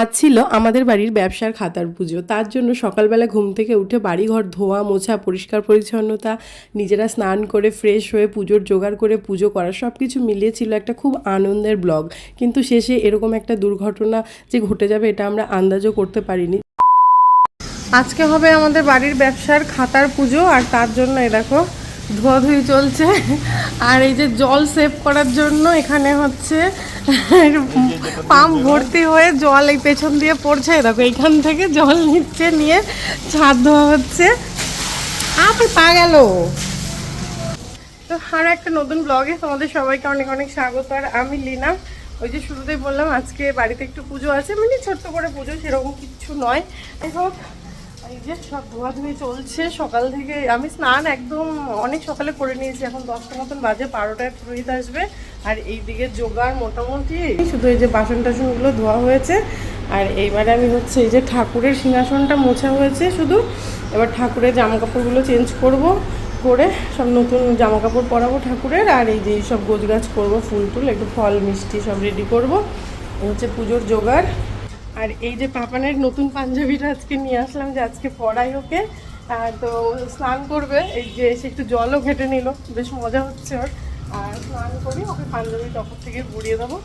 আজ ছিল আমাদের বাড়ির ব্যবসার খাতার পুজো। তার জন্য সকালবেলা ঘুম থেকে উঠে বাড়িঘর ধোয়া, মোছা, পরিষ্কার পরিচ্ছন্নতা, নিজেরা স্নান করে ফ্রেশ হয়ে পুজোর জোগাড় করে পুজো করা সব কিছু মিলিয়ে ছিল একটা খুব আনন্দের ব্লগ। কিন্তু শেষে এরকম একটা দুর্ঘটনা যে ঘটে যাবে এটা আমরা আন্দাজও করতে পারিনি। আজকে হবে আমাদের বাড়ির ব্যবসার খাতার পুজো আর তার জন্য এ দেখো ধোয়াধুয়ি চলছে। আর এই যে জল সেভ করার জন্য এখানে হচ্ছে পাম্প ভর্তি হয়ে জল এই পেছন দিয়ে পড়ছে। দেখো এখান থেকে জল নিচ্ছে, নিয়ে ছাদ ধোয়া হচ্ছে। আপনি পা গেল তো আর একটা নতুন ব্লগে তোমাদের সবাইকে অনেক অনেক স্বাগত। আর আমি লিনা। ওই যে শুরুতেই বললাম, আজকে বাড়িতে একটু পুজো আছে। মানে ছোট্ট করে পুজো সেরকম কিছু নয়। যাই এই যে সব ধোয়াধুয়ি চলছে, সকাল থেকে আমি স্নান একদম অনেক সকালে করে নিয়েছি। এখন দশটা মতন বাজে, বারোটায় পুরোহিত আসবে। আর এই দিকে জোগাড় মোটামুটি। শুধু এই যে বাসন টাসনগুলো ধোয়া হয়েছে। আর এইবারে আমি হচ্ছে এই যে ঠাকুরের সিংহাসনটা মোছা হয়েছে শুধু। এবার ঠাকুরের জামা কাপড়গুলো চেঞ্জ করব করে সব নতুন জামা কাপড় পরাবো ঠাকুরের। আর এই যে সব গোছ গাছ করব, ফুল টুল, একটু ফল, মিষ্টি সব রেডি করব। হচ্ছে পুজোর জোগাড়। আর এই যে পাপানের নতুন পাঞ্জাবিটা আজকে নিয়ে আসলাম যে আজকে পড়াই ওকে। তো স্নান করবে, এই যে এসে একটু জলও ঘেটে নিল, বেশ মজা হচ্ছে ওর। আর স্নান করি ওকে পাঞ্জাবি তখন থেকে পরিয়ে দেবো।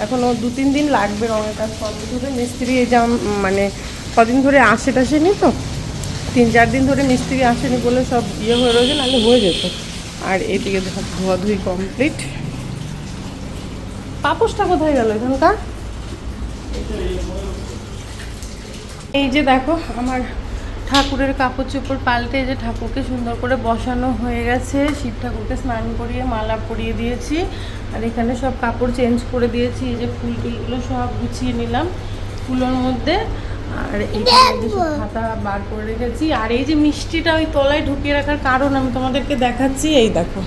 এখন ও দু তিন দিন লাগবে রঙের কাজ কমপ্লিট মিস্ত্রি এই জাম মানে কদিন ধরে আসে টাসেনি তো, তিন চার দিন ধরে মিস্ত্রি আসেনি বলে সব ইয়ে হয়ে রয়েছে, নাহলে হয়ে যেত। আর এদিকে ধোয়া- ধোয়াধুয়ি কমপ্লিট পাপোসটা কোথায় গেল এখানকার? এই যে দেখো, আমার ঠাকুরের কাপড় চোপড় পাল্টে যে ঠাকুরকে সুন্দর করে বসানো হয়ে গেছে। শিব ঠাকুরকে স্নান করিয়ে মালা পরিয়ে দিয়েছি। আর এখানে সব কাপড় চেঞ্জ করে দিয়েছি। এই যে ফুল টুলগুলো সব গুছিয়ে নিলাম ফুলোর মধ্যে। আর এই খাতা বার করে রেখেছি। আর এই যে মিষ্টিটা ওই তলায় ঢুকিয়ে রাখার কারণ আমি তোমাদেরকে দেখাচ্ছি। এই দেখো,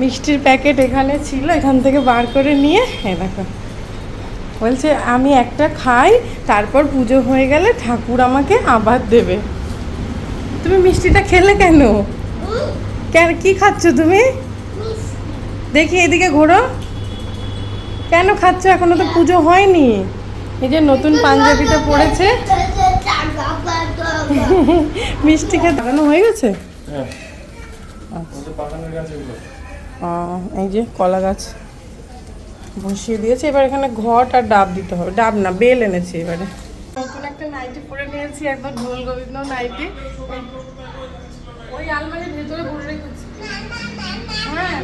মিষ্টির প্যাকেট এখানে ছিল, এখান থেকে বার করে নিয়ে হ্যাঁ দেখো। বলছে আমি একটা খাই তারপর পুজো হয়ে গেলে ঠাকুর আমাকে আবার দেবে। তুমি মিষ্টিটা খেলে কেন? কেন কি খাচ্ছ তুমি? দেখি এদিকে ঘোরো। কেন খাচ্ছ? এখনও তো পুজো হয়নি। এই যে নতুন পাঞ্জাবিটা পড়েছে। মিষ্টি খেয়ে লাগানো হয়ে গেছে? হ্যাঁ। ও, এই যে কলা গাছ। বসিয়ে দিয়েছি। এবার এখানে ঘট আর ডাব দিতে হবে। ডাব না, বেল এনেছি এবারে। নতুন একটা নাইটি পরে নিয়েছি একবার ঢোল গোবিন্দ নাইটি। ওই আলমারির ভেতরে ভরে রেখেছি। হ্যাঁ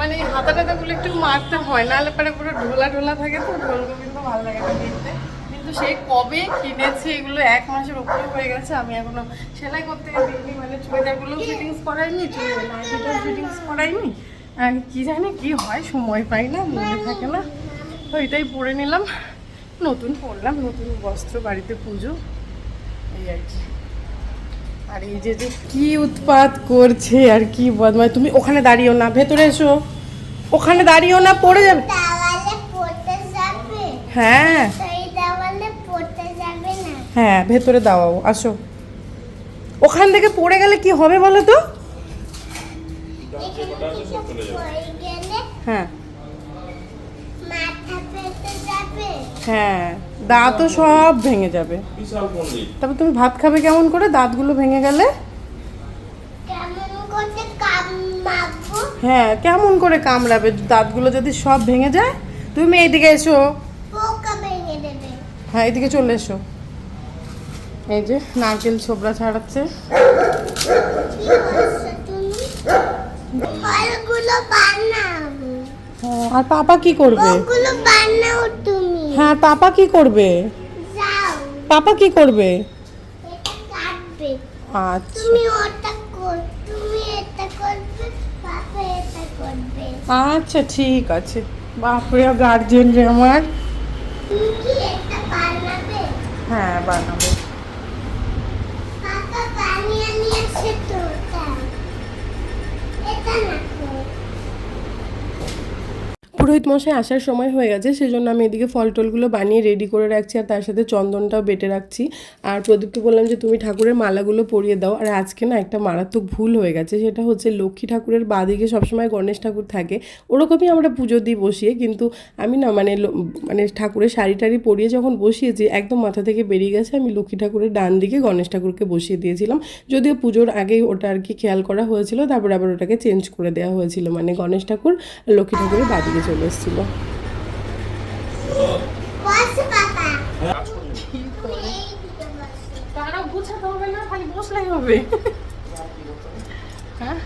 মানে হাতা টাতাগুলো একটু মারতে হয়, নাহলে পরে পুরো ঢোলা ঢোলা থাকে তো, ঢোল গোবিন্দ ভালো লাগে না দেখতে। কিন্তু সেই কবে কিনেছে এগুলো এক মাসের উপরে হয়ে গেছে, আমি এখনও সেলাই করতে দিইনি মানে চুড়িদারগুলো ফিটিংস করাইনি নাইটিটাও ফিটিংস করাইনি। আর কি জানি কি হয় সময় পাই না মনে থাকে না। তো এটাই পরে নিলাম। নতুন পরলাম নতুন বস্ত্র বাড়িতে পুজো। এই আর কি। আর এই যে যে কি উৎপাত করছে আর কি বদমাই তুমি ওখানে দাঁড়িয়েও না ভেতরে এসো। ওখানে দাঁড়িয়েও না পড়ে যাবে। হ্যাঁ। হ্যাঁ ভেতরে দাও আসো। ওখান থেকে পড়ে গেলে কি হবে বলো তো এখানে কিছু পড়ে গেলে হ্যাঁ। হ্যাঁ দাঁতও সব ভেঙে যাবে। তারপর তুমি ভাত খাবে কেমন করে? দাঁতগুলো ভেঙে গেলে? হ্যাঁ কেমন করে কামড়াবে? দাঁতগুলো যদি সব ভেঙে যায়? তুমি এইদিকে এসো। হ্যাঁ এইদিকে চলে এসো। এই যে নারকেল ছোবড়া ছাড়াচ্ছে। ফলগুলো বানাও। আর পাপা কি করবে? ওগুলো বানাও তুমি। হ্যাঁ পাপা কি করবে? যাও। পাপা কি করবে? এটা কাটবে। আচ্ছা। তুমি ওটা কর তুমি এটা করবে পাপা এটা করবে। আচ্ছা ঠিক আছে। বাপরে গার্জেন রে আমার। তুমি কি এটা বানাবে? হ্যাঁ বানাবো। পুরোহিত মশাই আসার সময় হয়ে গেছে, সেজন্য আমি এদিকে ফল টলগুলো বানিয়ে রেডি করে রাখছি আর তার সাথে চন্দনটাও বেটে রাখছি। আর প্রদীপকে বললাম যে, তুমি ঠাকুরের মালাগুলো পরিয়ে দাও। আর আজকে না একটা মারাত্মক ভুল হয়ে গেছে, সেটা হচ্ছে লক্ষ্মী ঠাকুরের বাদিকে সবসময় গণেশ ঠাকুর থাকে, ওরকমই আমরা পুজো দিই বসিয়ে, কিন্তু আমি না মানে মানে ঠাকুরের শাড়ি টাড়ি পরিয়ে যখন বসিয়েছি, একদম মাথা থেকে বেরিয়ে গেছে, আমি লক্ষ্মী ঠাকুরের ডান দিকে গণেশ ঠাকুরকে বসিয়ে দিয়েছিলাম। যদিও পুজোর আগেই ওটা আর কি খেয়াল করা হয়েছিল, তারপর আবার ওটাকে চেঞ্জ করে দেওয়া হয়েছিল মানে গণেশ ঠাকুর লক্ষ্মী ঠাকুরের বাদিকে চলে এসেছিল। হ্যাঁ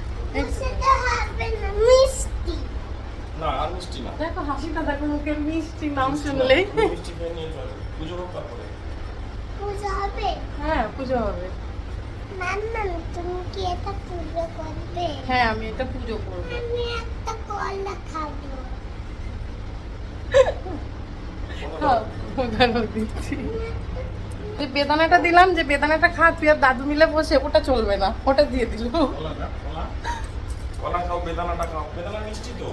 সেটা হবে না মিষ্টি না আর মিষ্টি না। দেখো হাসিটা দেখো মুখের মিষ্টি নাম চলে। পুজো হবে হ্যাঁ পুজো হবে। তুমি কি এটা পুজো করবে? হ্যাঁ আমি এটা পুজো করব। আমি একটা কলা খাব। যে বেদানাটা দিলাম, যে বেদানাটা খা, তুই আর দাদু মিলে বসে, ওটা চলবে না, ওটা দিয়ে দিল। কলা খাও, বেদানাটা খাও। বেদানা মিষ্টি তো।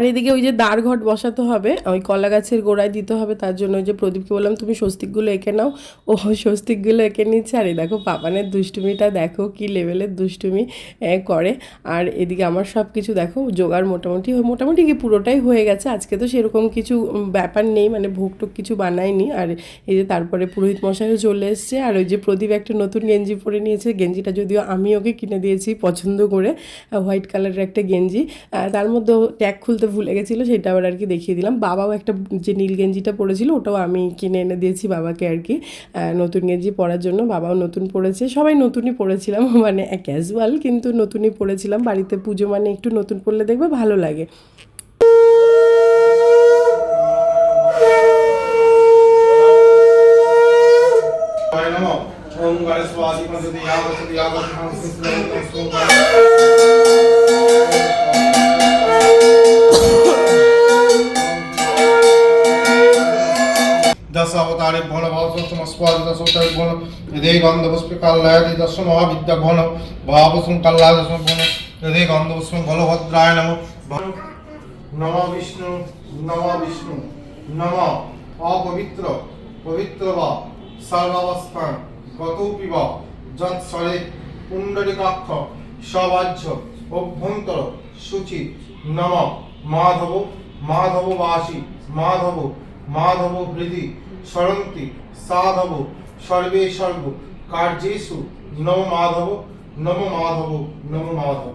আর এদিকে ওই যে দাঁড় ঘট বসাতে হবে, ওই কলা গাছের গোড়ায় দিতে হবে, তার জন্য ওই যে প্রদীপকে বললাম, তুমি স্বস্তিকগুলো এঁকে নাও। ও স্বস্তিকগুলো এঁকে নিচ্ছে, আর এই দেখো পাপানের দুষ্টুমিটা, দেখো কি লেভেলের দুষ্টুমি করে। আর এদিকে আমার সব কিছু দেখো, জোগাড় মোটামুটি মোটামুটি কি পুরোটাই হয়ে গেছে। আজকে তো সেরকম কিছু ব্যাপার নেই মানে ভোগ টোক কিছু বানায়নি আর এই যে তারপরে পুরোহিত মশাইও চলে এসছে, আর ওই যে প্রদীপ একটা নতুন গেঞ্জি পরে নিয়েছে। গেঞ্জিটা যদিও আমি ওকে কিনে দিয়েছি পছন্দ করে, হোয়াইট কালারের একটা গেঞ্জি। তার মধ্যে ট্যাগ খুলতে ভুলে গেছিলো সেটা আবার আর কি দেখিয়ে দিলাম বাবাও একটা যে নীল গেঞ্জিটা পরেছিল ওটাও আমি কিনে এনে দিয়েছি বাবাকে আর কি আহ, নতুন গেঞ্জি পরার জন্য বাবাও নতুন পরেছে সবাই নতুনই পরেছিলাম মানে ক্যাজুয়াল কিন্তু নতুনই পরেছিলাম বাড়িতে পুজো মানে একটু নতুন পরলে দেখবে ভালো লাগে ओम नमो ओम गणेशवादी पंचति यावत् यावत् संस्कृतं दश अवतारे भवन भाव समस्वाद दश अवतारे भवन हृदय गंध पुष्प कालाय दश महाविद्या भवन भाव संकल्ला दश भवन हृदय गंध पुष्प बलभद्राय नमो नमो विष्णु नमो विष्णु नमो अपवित्र पवित्र वा সর্বাবস্থান গতৌপি বা যৎসরে পুণ্ডরিকাক্ষ সবাহ্য অভ্যন্তর শুচি নম মাধব মাধববাসী মাধব মাধব হৃদি সরন্তি সাধব সর্বে সর্ব কার্যেশু নম মাধব নম মাধব নম মাধব।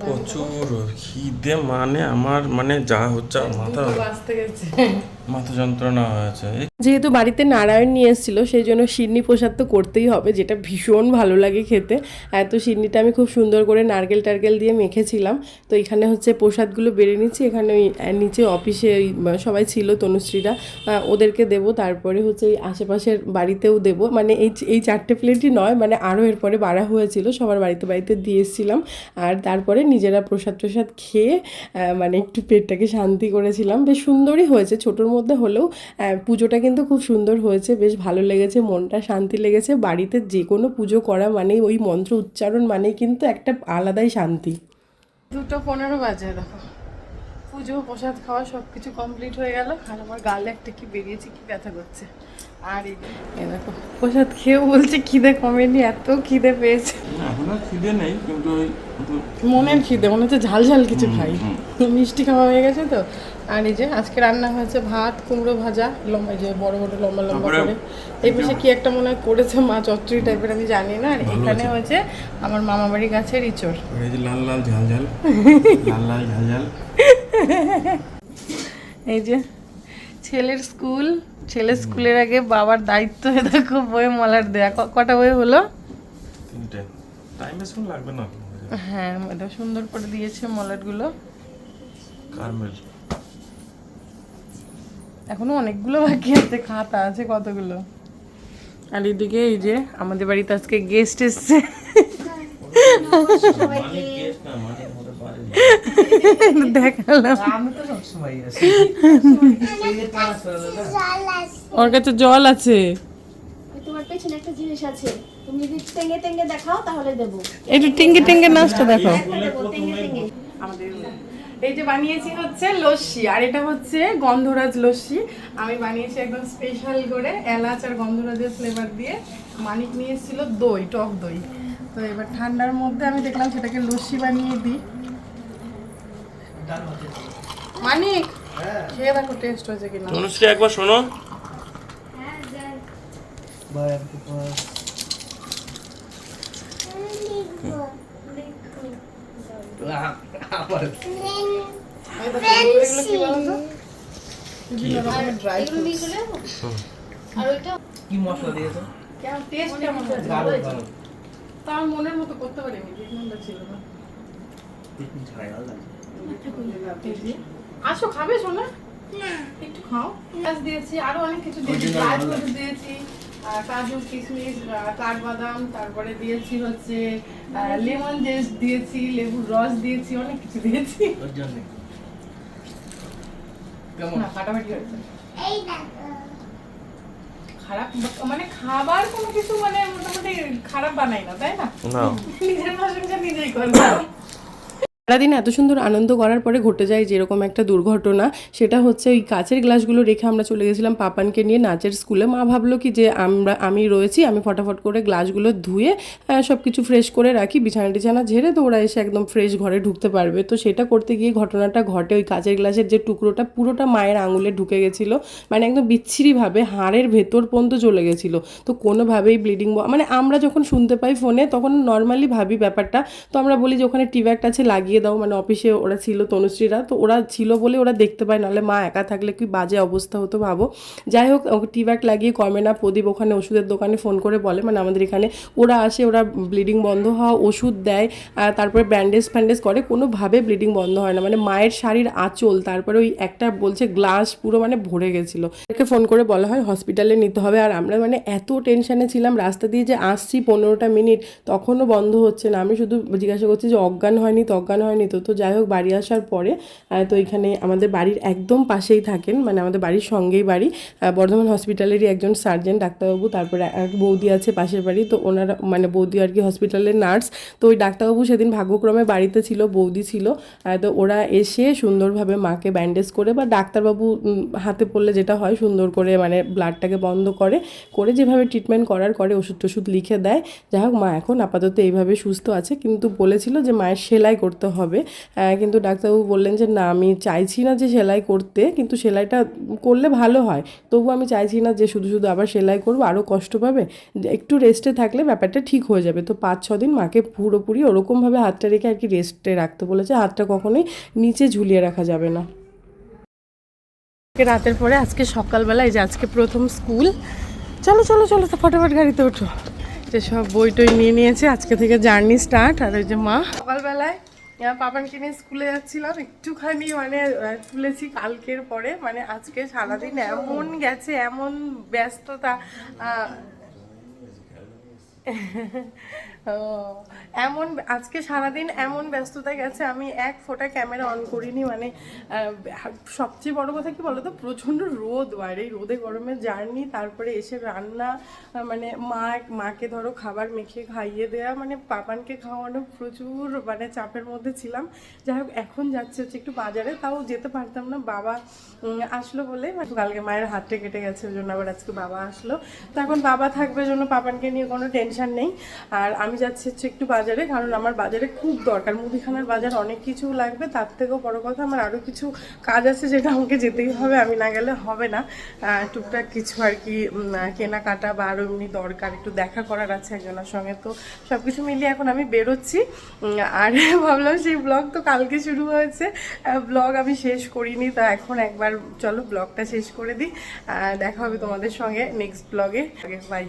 প্রচুর খিদে মানে আমার মানে যা হচ্ছে মাথা মাথা যন্ত্রণা হয়েছে যেহেতু বাড়িতে নারায়ণ নিয়ে এসেছিল, সেই জন্য সিন্নি প্রসাদ তো করতেই হবে, যেটা ভীষণ ভালো লাগে খেতে। এত সিন্নিটা আমি খুব সুন্দর করে নারকেল টারকেল দিয়ে মেখেছিলাম। তো এখানে হচ্ছে প্রসাদগুলো বেড়ে নিচ্ছি, এখানে ওই নিচে অফিসে সবাই ছিল, তনুশ্রীরা। ওদেরকে দেবো, তারপরে হচ্ছে এই আশেপাশের বাড়িতেও দেবো। মানে এই এই চারটে প্লেটই নয় মানে আরও এরপরে বাড়া হয়েছিল, সবার বাড়িতে বাড়িতে দিয়ে এসেছিলাম। আর তারপরে নিজেরা প্রসাদ প্রসাদ খেয়ে মানে একটু পেটটাকে শান্তি করেছিলাম। বেশ সুন্দরই হয়েছে, ছোটোর মধ্যে হলেও পুজোটা কিন্তু খুব সুন্দর হয়েছে, বেশ ভালো লেগেছে, মনটা শান্তি লেগেছে। বাড়িতে যে কোনো পুজো করা মানে ওই মন্ত্র উচ্চারণ মানে কিন্তু একটা আলাদাই শান্তি। দুটো পনেরো বাজে, দেখো। পুজো, প্রসাদ খাওয়া সব কিছু কমপ্লিট হয়ে গেল। আর আমার গালে একটা কি বেরিয়েছে, কি ব্যথা করছে। দেখো প্রসাদ খেয়েও বলছে খিদে কমেনি এত খিদে পেয়েছে। এখন খিদে নেই কিন্তু ওই মনের খিদে মনে হচ্ছে ঝাল ঝাল কিছু খাই। মিষ্টি খাওয়া হয়ে গেছে তো। আর এই যে আজকে রান্না হয়েছে ভাত কুমড়ো ভাজা লম্বা যে বড় বড় লম্বা লম্বা করে। এই পাশে কি একটা মনে হয় করেছে মা চচ্চড়ি টাইপের আমি জানি না। আর এখানে হয়েছে আমার মামা বাড়ি গাছের ইঁচড়। এই যে লাল লাল ঝাল ঝাল লাল লাল ঝাল ঝাল। এই যে ছেলের স্কুল ছেলের স্কুলের আগে বাবার দায়িত্ব এ দেখো বই মলার দেয়া। ক- কটা বই হলো? তিনটে। টাইম বেশি লাগবে না? হ্যাঁ এটা সুন্দর করে দিয়েছে মলাটগুলো। কারমেল এখনও অনেকগুলো বাকি আছে খাতা আছে কতগুলো? আর এদিকে এই যে আমাদের বাড়িতে আজকে গেস্ট এসছে। দেখালাম। জল আছে। ওর কাছে জল আছে। তোমার পেছনে একটা জিনিস আছে। তুমি যদি টেঙ্গে টেঙ্গে দেখাও তাহলে দেবো। একটু টিঙ্গে টিঙ্গে নাচটা দেখো টেঙ্গে আমাদের এই যে বানিয়েছি হচ্ছে লস্যি আর এটা হচ্ছে গন্ধরাজ লস্যি। আমি বানিয়েছি একদম স্পেশাল করে এলাচ আর গন্ধরাজের ফ্লেভার দিয়ে। মানিক নিয়ে এসেছিল দই টক দই। তো এবার ঠান্ডার মধ্যে আমি দেখলাম সেটাকে লস্যি বানিয়ে দিই। মানিক খেয়ে দেখো টেস্ট হয়েছে কিনা। অনুষ্কা একবার শোনো। কি মশলা দিয়েছ? টেস্ট কেমন হয়েছে? ভালো ভালো তা আমার মনের মতো করতে পারিনি ছিল না। আসো খাবে শোনা একটু খাও। পেঁয়াজ দিয়েছি আরও অনেক কিছু দিয়েছি। ড্রাই ফ্রুট দিয়েছি কাজু কিশমিশ কাঠবাদাম তারপরে দিয়েছি হচ্ছে লেমন জেস দিয়েছি লেবুর রস দিয়েছি অনেক কিছু দিয়েছি। খারাপ মানে খাবার কোনো কিছু মানে মোটামুটি খারাপ বানাই না তাই না? না। নিজের প্রশংসা নিজেই করব। সারাদিন এত সুন্দর আনন্দ করার পরে ঘটে যায় যেরকম একটা দুর্ঘটনা, সেটা হচ্ছে ওই কাচের গ্লাসগুলো রেখে আমরা চলে গেছিলাম পাপানকে নিয়ে নাচের স্কুলে। মা ভাবলো কি যে আমরা, আমি রয়েছি, আমি ফটাফট করে গ্লাসগুলো ধুয়ে সব কিছু ফ্রেশ করে রাখি, বিছানা টিছানা ঝেড়ে তো ওরা এসে একদম ফ্রেশ ঘরে ঢুকতে পারবে। তো সেটা করতে গিয়ে ঘটনাটা ঘটে, ওই কাচের গ্লাসের যে টুকরোটা পুরোটা মায়ের আঙুলে ঢুকে গেছিল মানে একদম বিচ্ছিরিভাবে হাড়ের ভেতর পর্যন্ত চলে গেছিল। তো কোনোভাবেই ব্লিডিং মানে আমরা যখন শুনতে পাই ফোনে তখন নর্মালি ভাবি ব্যাপারটা। তো আমরা বলি যে ওখানে টিব্যাগটা আছে, লাগিয়ে দাও মানে অফিসে ওরা ছিল, তনুশ্রীরা। তো ওরা ছিল বলে ওরা দেখতে পায়, নাহলে মা একা থাকলে কি বাজে অবস্থা হতো ভাবো। যাই হোক টিব্যাগ লাগিয়ে কমে না প্রদীপ ওখানে ওষুধের দোকানে ফোন করে বলে মানে আমাদের এখানে ওরা আসে, ওরা ব্লিডিং বন্ধ হওয়া ওষুধ দেয় তারপরে ব্যান্ডেজ ফ্যান্ডেজ করে। কোনোভাবে ব্লিডিং বন্ধ হয় না মানে মায়ের শাড়ির আঁচল, তারপরে ওই একটা বলছে গ্লাস পুরো মানে ভরে গেছিল। ওকে ফোন করে বলা হয় হসপিটালে নিতে হবে। আর আমরা মানে এত টেনশানে ছিলাম, রাস্তা দিয়ে যে আসছি পনেরোটা মিনিট, তখনও বন্ধ হচ্ছে না। আমি শুধু জিজ্ঞাসা করছি যে অজ্ঞান হয়নি, তো অজ্ঞান হয়নি। তো তো যাই হোক, বাড়ি আসার পরে তো এখানে আমাদের বাড়ির একদম পাশেই থাকেন মানে আমাদের বাড়ির সঙ্গেই বাড়ি। বর্ধমান হসপিটালেরই একজন সার্জেন ডাক্তারবাবু, তারপরে এক বৌদি আছে পাশের বাড়ি। তো ওনারা মানে বৌদি আর কি হসপিটালের নার্স তো ওই ডাক্তারবাবু সেদিন ভাগ্যক্রমে বাড়িতে ছিল, বৌদি ছিল। তো ওরা এসে সুন্দরভাবে মাকে ব্যান্ডেজ করে বা ডাক্তারবাবু হাতে পড়লে যেটা হয়, সুন্দর করে মানে ব্লাডটাকে বন্ধ করে করে যেভাবে ট্রিটমেন্ট করার করে ওষুধ টষুধ লিখে দেয়। যাই হোক, মা এখন আপাতত এইভাবে সুস্থ আছে। কিন্তু বলেছিল যে মায়ের সেলাই করতে হবে। কিন্তু ডাক্তারবাবু বললেন যে না আমি চাইছি না যে সেলাই করতে কিন্তু সেলাইটা করলে ভালো হয়। তবু আমি চাইছি না যে শুধু শুধু আবার সেলাই করব আরও কষ্ট পাবে। একটু রেস্টে থাকলে ব্যাপারটা ঠিক হয়ে যাবে। তো পাঁচ ছ দিন মাকে পুরোপুরি ওরকমভাবে হাতটা রেখে আর কি রেস্টে রাখতে বলেছে। হাতটা কখনোই নিচে ঝুলিয়ে রাখা যাবে না। রাতের পরে আজকে সকালবেলা এই যে আজকে প্রথম স্কুল। চলো চলো চলো তো ফটাফট গাড়িতে ওঠো। যে সব বই টই নিয়ে নিয়েছে আজকে থেকে জার্নি স্টার্ট। আর ওই যে মা সকালবেলায় আহ, পাপানকে নিয়ে স্কুলে যাচ্ছিলাম, একটুখানি মানে তুলেছি কালকের পরে। মানে আজকে সারাদিন এমন গেছে, এমন ব্যস্ততা এমন, আজকে সারাদিন এমন ব্যস্ততা গেছে, আমি এক ফোঁটা ক্যামেরা অন করিনি মানে সবচেয়ে বড় কথা কি বলতো, প্রচণ্ড রোদ বাইরে এই রোদে গরমে জার্নি তারপরে এসে রান্না মানে মা, মাকে ধরো খাবার মেখে খাইয়ে দেওয়া মানে পাপানকে খাওয়ানো প্রচুর মানে চাপের মধ্যে ছিলাম। যাই হোক, এখন যাচ্ছে হচ্ছে একটু বাজারে, তাও যেতে পারতাম না, বাবা আসলো বলে, কালকে মায়ের হাতটা কেটে গেছে, ওই জন্য আবার আজকে বাবা আসলো। তো এখন বাবা থাকবে জন্য পাপানকে নিয়ে কোনো টেনশন নেই। আর আমি যাচ্ছি হচ্ছে একটু বাজারে, কারণ আমার বাজারে খুব দরকার। মুদিখানার বাজার অনেক কিছু লাগবে, তার থেকেও বড় কথা, আমার আরও কিছু কাজ আছে যেটা আমাকে যেতেই হবে, আমি না গেলে হবে না। টুকটাক কিছু আর কি কেনাকাটা বা আরও এমনি দরকার, একটু দেখা করার আছে একজনের সঙ্গে। তো সব কিছু মিলিয়ে এখন আমি বেরোচ্ছি। আর ভাবলাম সেই ব্লগ তো কালকে শুরু হয়েছে ব্লগ আমি শেষ করিনি, তা এখন একবার চলো ব্লগটা শেষ করে দিই। দেখা হবে তোমাদের সঙ্গে নেক্সট ব্লগে। বাই